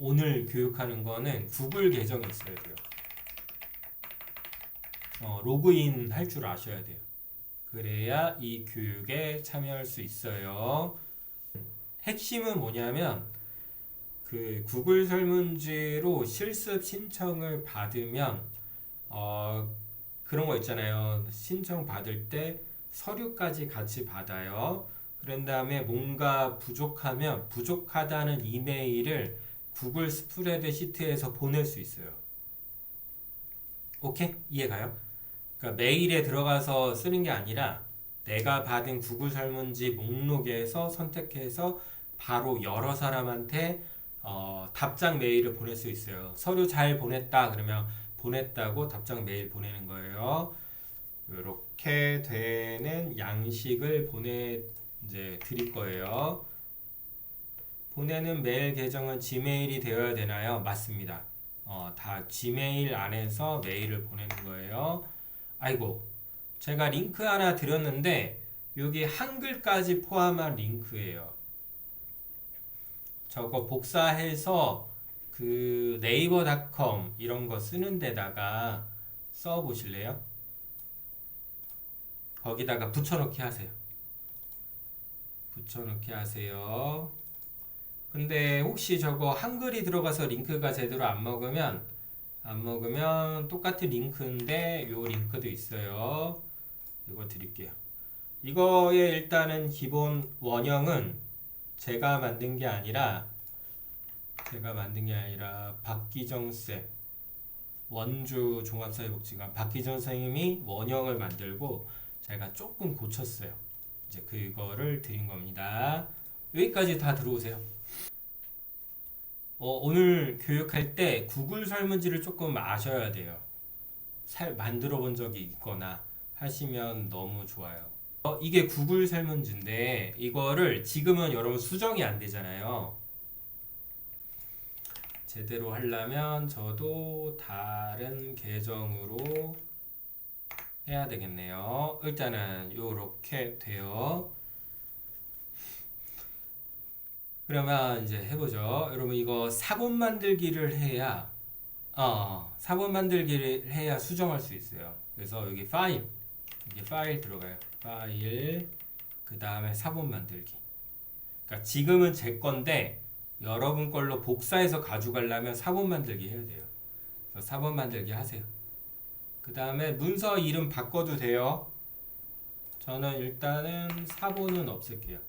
오늘 교육하는 거는 구글 계정이 있어야 돼요. 어, 로그인 할 줄 아셔야 돼요. 그래야 이 교육에 참여할 수 있어요. 핵심은 뭐냐면 그 구글 설문지로 실습 신청을 받으면 어, 그런 거 있잖아요. 신청 받을 때 서류까지 같이 받아요. 그런 다음에 뭔가 부족하면 부족하다는 이메일을 구글 스프레드 시트에서 보낼 수 있어요. 오케이? 이해가요? 그러니까 메일에 들어가서 쓰는 게 아니라 내가 받은 구글 설문지 목록에서 선택해서 바로 여러 사람한테 어, 답장 메일을 보낼 수 있어요. 서류 잘 보냈다 그러면 보냈다고 답장 메일 보내는 거예요. 이렇게 되는 양식을 보내 이제 드릴 거예요. 보내는 메일 계정은 지메일이 되어야 되나요? 맞습니다. 어, 다 지메일 안에서 메일을 보내는 거예요. 아이고, 제가 링크 하나 드렸는데 여기 한글까지 포함한 링크예요. 저거 복사해서 그 네이버닷컴 이런 거 쓰는 데다가 써 보실래요? 거기다가 붙여넣기 하세요. 붙여넣기 하세요. 근데 혹시 저거 한글이 들어가서 링크가 제대로 안 먹으면 안 먹으면 똑같은 링크인데 요 링크도 있어요. 이거 드릴게요. 이거의 일단은 기본 원형은 제가 만든 게 아니라 제가 만든 게 아니라 박기정 쌤 원주 종합사회복지관 박기정 선생님이 원형을 만들고 제가 조금 고쳤어요. 이제 그거를 드린 겁니다. 여기까지 다 들어오세요. 어, 오늘 교육할 때 구글 설문지를 조금 아셔야 돼요. 살 만들어 본 적이 있거나 하시면 너무 좋아요. 어, 이게 구글 설문지인데 이거를 지금은 여러분 수정이 안 되잖아요. 제대로 하려면 저도 다른 계정으로 해야 되겠네요. 일단은 요렇게 돼요. 그러면 이제 해보죠. 여러분 이거 사본 만들기를 해야 어 사본 만들기를 해야 수정할 수 있어요. 그래서 여기 파일 이게 파일 들어가요. 파일 그 다음에 사본 만들기. 그러니까 지금은 제 건데 여러분 걸로 복사해서 가져가려면 사본 만들기 해야 돼요. 그래서 사본 만들기 하세요. 그 다음에 문서 이름 바꿔도 돼요. 저는 일단은 사본은 없앨게요.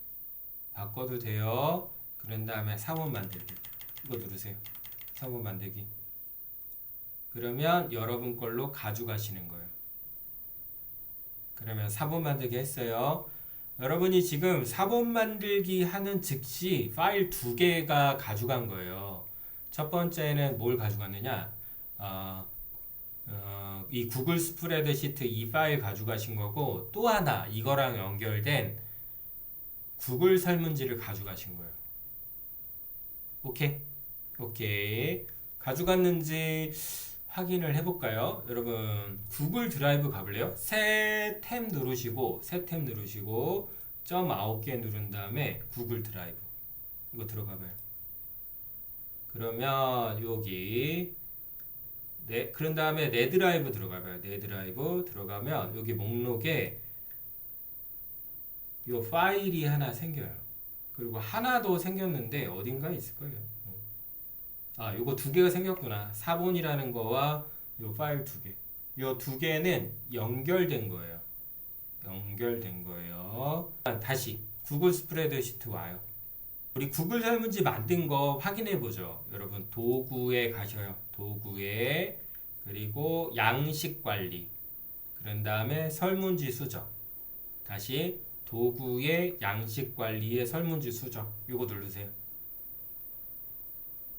바꿔도 돼요. 그런 다음에 사본 만들기. 이거 누르세요. 사본 만들기. 그러면 여러분 걸로 가져가시는 거예요. 그러면 사본 만들기 했어요. 여러분이 지금 사본 만들기 하는 즉시 파일 두 개가 가져간 거예요. 첫 번째는 뭘 가져갔느냐? 어, 어, 이 구글 스프레드 시트 이 파일 가져가신 거고 또 하나 이거랑 연결된 구글 설문지를 가져가신 거예요. 오케이? 오케이. 가져갔는지 확인을 해볼까요? 여러분 구글 드라이브 가볼래요? 새 탭 누르시고 새 탭 누르시고 점 9개 누른 다음에 구글 드라이브 이거 들어가봐요. 그러면 여기 네 그런 다음에 내 드라이브 들어가봐요. 내 드라이브 들어가면 여기 목록에 요 파일이 하나 생겨요. 그리고 하나 더 생겼는데 어딘가 있을 거예요. 아, 요거 두 개가 생겼구나. 사본이라는 거와 요 파일 두 개. 요 두 개는 연결된 거예요. 연결된 거예요. 다시 구글 스프레드 시트 와요. 우리 구글 설문지 만든 거 확인해 보죠. 여러분 도구에 가셔요. 도구에 그리고 양식 관리. 그런 다음에 설문지 수정. 다시 도구의 양식 관리의 설문지 수정. 요거 누르세요.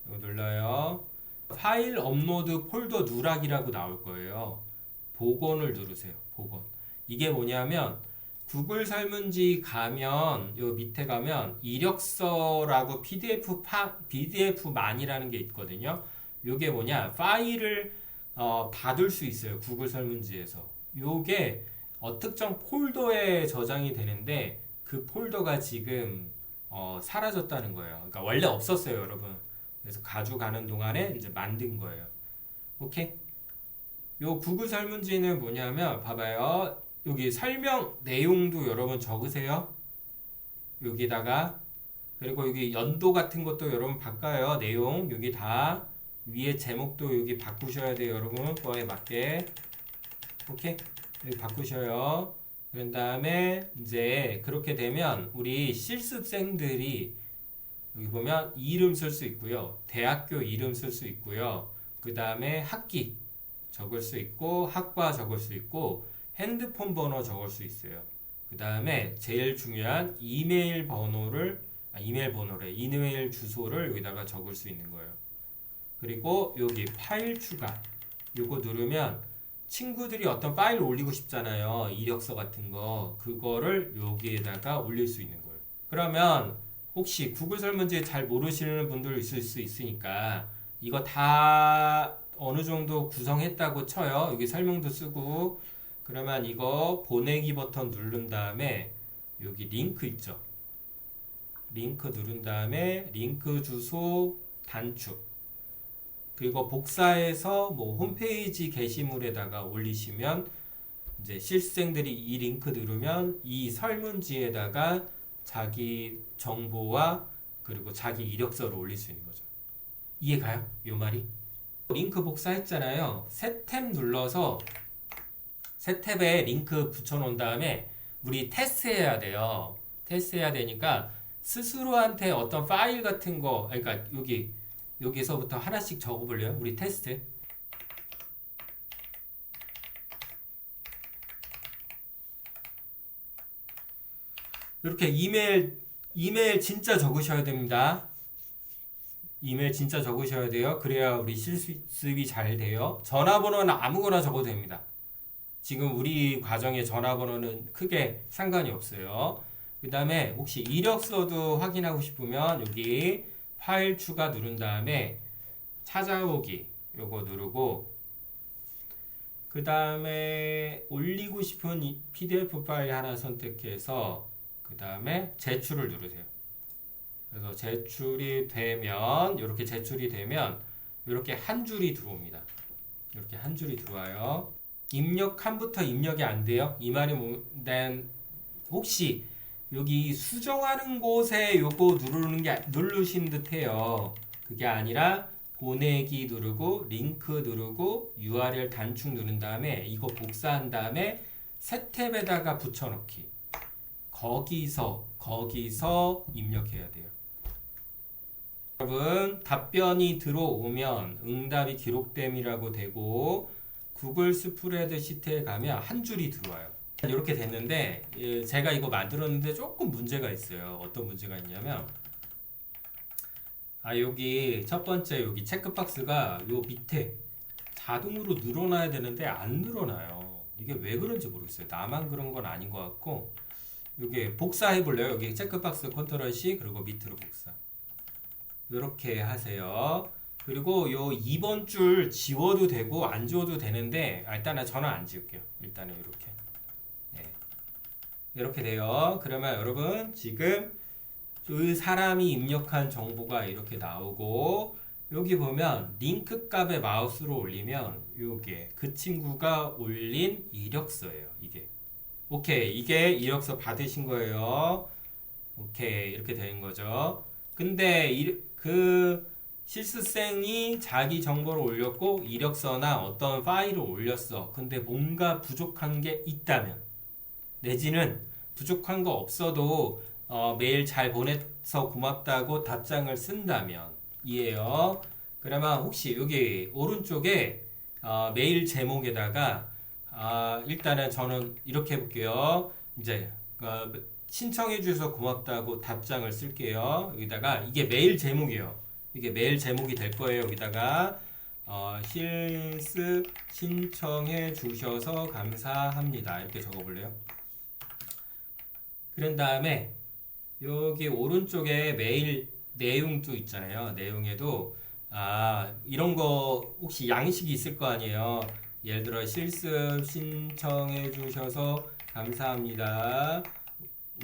이거 눌러요. 파일 업로드 폴더 누락이라고 나올 거예요. 복원을 누르세요. 복원. 이게 뭐냐면 구글 설문지 가면 요 밑에 가면 이력서라고 PDF 파, PDF만이라는 게 있거든요. 요게 뭐냐? 파일을 어, 받을 수 있어요. 구글 설문지에서. 요게 어, 특정 폴더에 저장이 되는데 그 폴더가 지금 어, 사라졌다는 거예요. 그러니까 원래 없었어요, 여러분. 그래서 가져가는 동안에 이제 만든 거예요. 오케이? 요 구글 설문지는 뭐냐면 봐봐요. 여기 설명 내용도 여러분 적으세요. 여기다가 그리고 여기 연도 같은 것도 여러분 바꿔요. 내용 여기 다 위에 제목도 여기 바꾸셔야 돼요. 여러분 거에 맞게 오케이 바꾸셔요. 그런 다음에 이제 그렇게 되면 우리 실습생들이 여기 보면 이름 쓸 수 있고요. 대학교 이름 쓸 수 있고요. 그 다음에 학기 적을 수 있고 학과 적을 수 있고 핸드폰 번호 적을 수 있어요. 그 다음에 제일 중요한 이메일 번호를 아, 이메일 번호래 이메일 주소를 여기다가 적을 수 있는 거예요. 그리고 여기 파일 추가 요거 누르면 친구들이 어떤 파일을 올리고 싶잖아요. 이력서 같은 거 그거를 여기에다가 올릴 수 있는 거예요. 그러면 혹시 구글 설문지 잘 모르시는 분들 있을 수 있으니까 이거 다 어느 정도 구성했다고 쳐요. 여기 설명도 쓰고 그러면 이거 보내기 버튼 누른 다음에 여기 링크 있죠. 링크 누른 다음에 링크 주소 단축 그리고 복사해서 뭐 홈페이지 게시물에다가 올리시면 이제 실생들이 이 링크 누르면 이 설문지에다가 자기 정보와 그리고 자기 이력서를 올릴 수 있는 거죠. 이해가요? 요 말이? 링크 복사했잖아요. 새 탭 눌러서 새 탭에 링크 붙여놓은 다음에 우리 테스트해야 돼요. 테스트해야 되니까 스스로한테 어떤 파일 같은 거, 그러니까 여기 여기서부터 하나씩 적어볼래요? 우리 테스트. 이렇게 이메일 이메일 진짜 적으셔야 됩니다. 이메일 진짜 적으셔야 돼요. 그래야 우리 실습이 잘 돼요. 전화번호는 아무거나 적어도 됩니다. 지금 우리 과정의 전화번호는 크게 상관이 없어요. 그 다음에 혹시 이력서도 확인하고 싶으면 여기 파일 추가 누른 다음에 찾아오기 요거 누르고 그 다음에 올리고 싶은 이 PDF 파일 하나 선택해서 그 다음에 제출을 누르세요. 그래서 제출이 되면 이렇게 제출이 되면 이렇게 한 줄이 들어옵니다. 이렇게 한 줄이 들어와요. 입력함부터 입력이 안 돼요. 이 말이 뭐는 혹시 여기 수정하는 곳에 요거 누르는 게 누르신 듯해요. 그게 아니라 보내기 누르고 링크 누르고 URL 단축 누른 다음에 이거 복사한 다음에 새 탭에다가 붙여넣기. 거기서 거기서 입력해야 돼요. 여러분 답변이 들어오면 응답이 기록됨이라고 되고 구글 스프레드 시트에 가면 한 줄이 들어와요. 이렇게 됐는데 예, 제가 이거 만들었는데 조금 문제가 있어요. 어떤 문제가 있냐면 아 여기 첫 번째 여기 체크박스가 요 밑에 자동으로 늘어나야 되는데 안 늘어나요. 이게 왜 그런지 모르겠어요. 나만 그런 건 아닌 것 같고 여기 복사해 볼래요? 여기 체크박스 컨트롤 C 그리고 밑으로 복사. 이렇게 하세요. 그리고 요 2번 줄 지워도 되고 안 지워도 되는데 아, 일단은 저는 안 지울게요. 일단은 이렇게. 네. 이렇게 돼요. 그러면 여러분 지금 그 사람이 입력한 정보가 이렇게 나오고 여기 보면 링크 값에 마우스로 올리면 요게 그 친구가 올린 이력서예요. 이게. 오케이. 이게 이력서 받으신 거예요. 오케이. 이렇게 되는 거죠. 근데 이, 그 실습생이 자기 정보를 올렸고 이력서나 어떤 파일을 올렸어. 근데 뭔가 부족한 게 있다면 내지는 부족한 거 없어도 어, 메일 잘 보내서 고맙다고 답장을 쓴다면 이에요. 그러면 혹시 여기 오른쪽에 어, 메일 제목에다가 아, 일단은 저는 이렇게 해볼게요. 이제 어, 신청해 주셔서 고맙다고 답장을 쓸게요. 여기다가 이게 메일 제목이에요. 이게 메일 제목이 될 거예요. 여기다가 어, 실습 신청해 주셔서 감사합니다. 이렇게 적어볼래요? 그런 다음에 여기 오른쪽에 메일 내용도 있잖아요. 내용에도 아 이런 거 혹시 양식이 있을 거 아니에요. 예를 들어 실습 신청해 주셔서 감사합니다.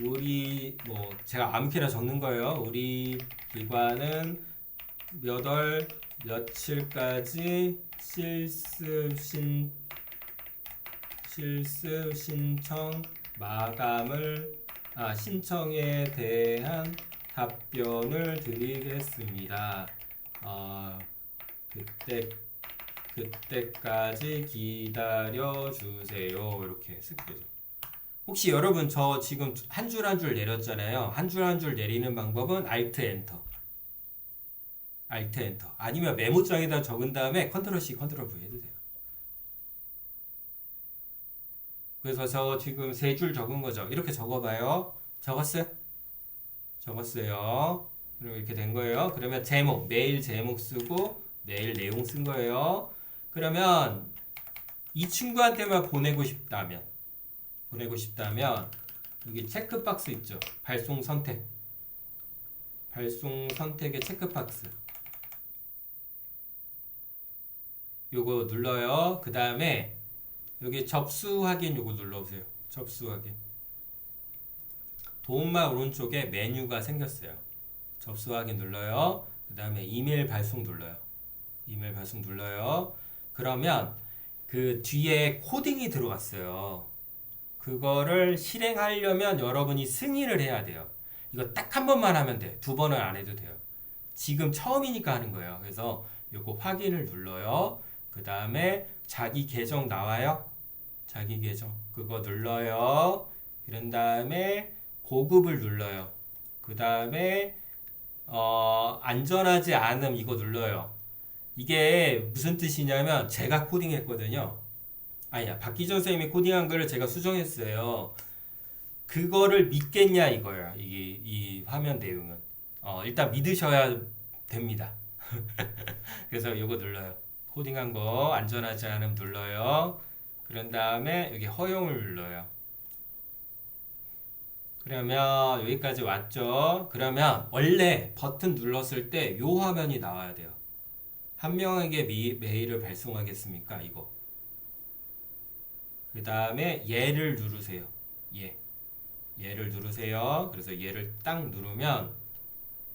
우리 뭐 제가 아무렇게나 적는 거예요. 우리 기관은 몇 월 며칠까지 실습 신 실습 신청 마감을 아 신청에 대한 답변을 드리겠습니다. 아 그때 그때까지 기다려 주세요. 이렇게 쓸게요. 혹시 여러분 저 지금 한 줄 한 줄 내렸잖아요. 한 줄 한 줄 내리는 방법은 Alt 엔터. Alt 엔터. 아니면 메모장에다 적은 다음에 컨트롤 C, 컨트롤 V 해도 돼요. 그래서 저 지금 세 줄 적은 거죠. 이렇게 적어봐요. 적었어요? 적었어요. 그리고 이렇게 된 거예요. 그러면 제목, 메일 제목 쓰고 메일 내용 쓴 거예요. 그러면 이 친구한테만 보내고 싶다면 보내고 싶다면 여기 체크박스 있죠. 발송 선택. 발송 선택의 체크박스. 요거 눌러요. 그 다음에 여기 접수 확인 요거 눌러보세요. 접수 확인. 도움말 오른쪽에 메뉴가 생겼어요. 접수 확인 눌러요. 그 다음에 이메일 발송 눌러요. 이메일 발송 눌러요. 그러면 그 뒤에 코딩이 들어갔어요. 그거를 실행하려면 여러분이 승인을 해야 돼요. 이거 딱 한 번만 하면 돼. 두 번은 안 해도 돼요. 지금 처음이니까 하는 거예요. 그래서 요거 확인을 눌러요. 그 다음에 자기 계정 나와요. 자기 계정. 그거 눌러요. 이런 다음에 고급을 눌러요. 그 다음에 어, 안전하지 않음 이거 눌러요. 이게 무슨 뜻이냐면 제가 코딩했거든요. 아니야 박기전 선생님이 코딩한 거를 제가 수정했어요. 그거를 믿겠냐 이거야. 이게 이 화면 내용은 어, 일단 믿으셔야 됩니다. 그래서 이거 눌러요. 코딩한 거 안전하지 않음 눌러요. 그런 다음에 여기 허용을 눌러요. 그러면 여기까지 왔죠. 그러면 원래 버튼 눌렀을 때요 화면이 나와야 돼요. 한 명에게 미, 메일을 발송하겠습니까? 이거. 그 다음에 얘를 누르세요. 얘. 얘를 누르세요. 그래서 얘를 딱 누르면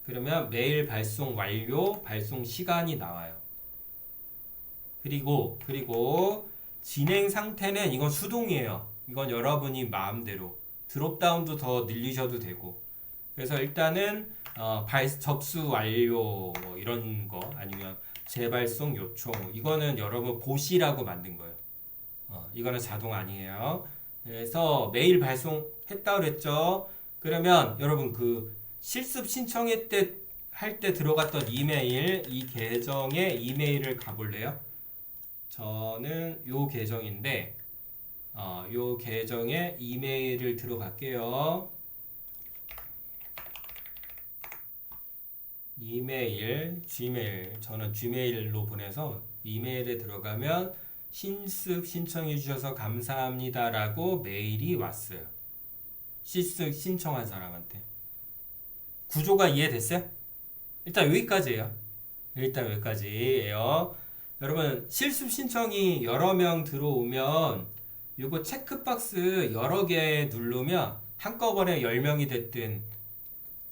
그러면 메일 발송 완료, 발송 시간이 나와요. 그리고 그리고 진행 상태는 이건 수동이에요. 이건 여러분이 마음대로 드롭다운도 더 늘리셔도 되고. 그래서 일단은 어, 발, 접수 완료 뭐 이런 거 아니면 재발송 요청 이거는 여러분 보시라고 만든 거예요. 어, 이거는 자동 아니에요. 그래서 메일 발송했다 그랬죠. 그러면 여러분 그 실습 신청할 때할 때 들어갔던 이메일 이 계정에 이메일을 가볼래요? 저는 요 계정인데 어, 요 계정에 이메일을 들어갈게요. 이메일, gmail. 저는 gmail로 보내서 이메일에 들어가면 신습 신청해 주셔서 감사합니다라고 메일이 왔어요. 실습 신청한 사람한테. 구조가 이해됐어요? 일단 여기까지예요. 일단 여기까지예요. 여러분 실습 신청이 여러 명 들어오면 요거 체크박스 여러 개 누르면 한꺼번에 10명이 됐든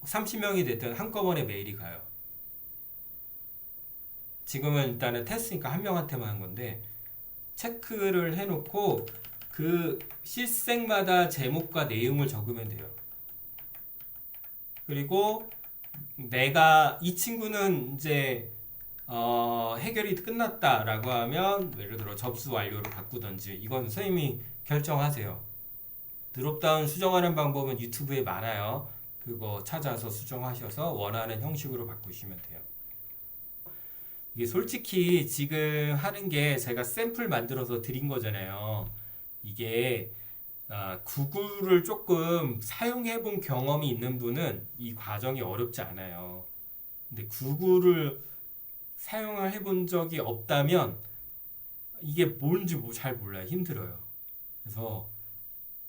30명이 됐든 한꺼번에 메일이 가요. 지금은 일단은 테스트니까 한 명한테만 한 건데 체크를 해놓고 그 실생마다 제목과 내용을 적으면 돼요. 그리고 내가 이 친구는 이제 어, 해결이 끝났다라고 하면 예를 들어 접수 완료로 바꾸던지 이건 선생님이 결정하세요. 드롭다운 수정하는 방법은 유튜브에 많아요. 그거 찾아서 수정하셔서 원하는 형식으로 바꾸시면 돼요. 이게 솔직히 지금 하는 게 제가 샘플 만들어서 드린 거잖아요. 이게 아, 구글을 조금 사용해 본 경험이 있는 분은 이 과정이 어렵지 않아요. 근데 구글을 사용을 해본 적이 없다면 이게 뭔지 뭐잘 몰라요. 힘들어요. 그래서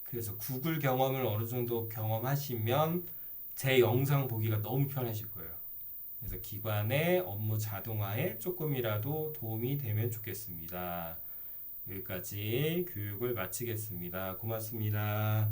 그래서 구글 경험을 어느 정도 경험하시면 제 영상 보기가 너무 편하실 거예요. 그래서 기관의 업무 자동화에 조금이라도 도움이 되면 좋겠습니다. 여기까지 교육을 마치겠습니다. 고맙습니다.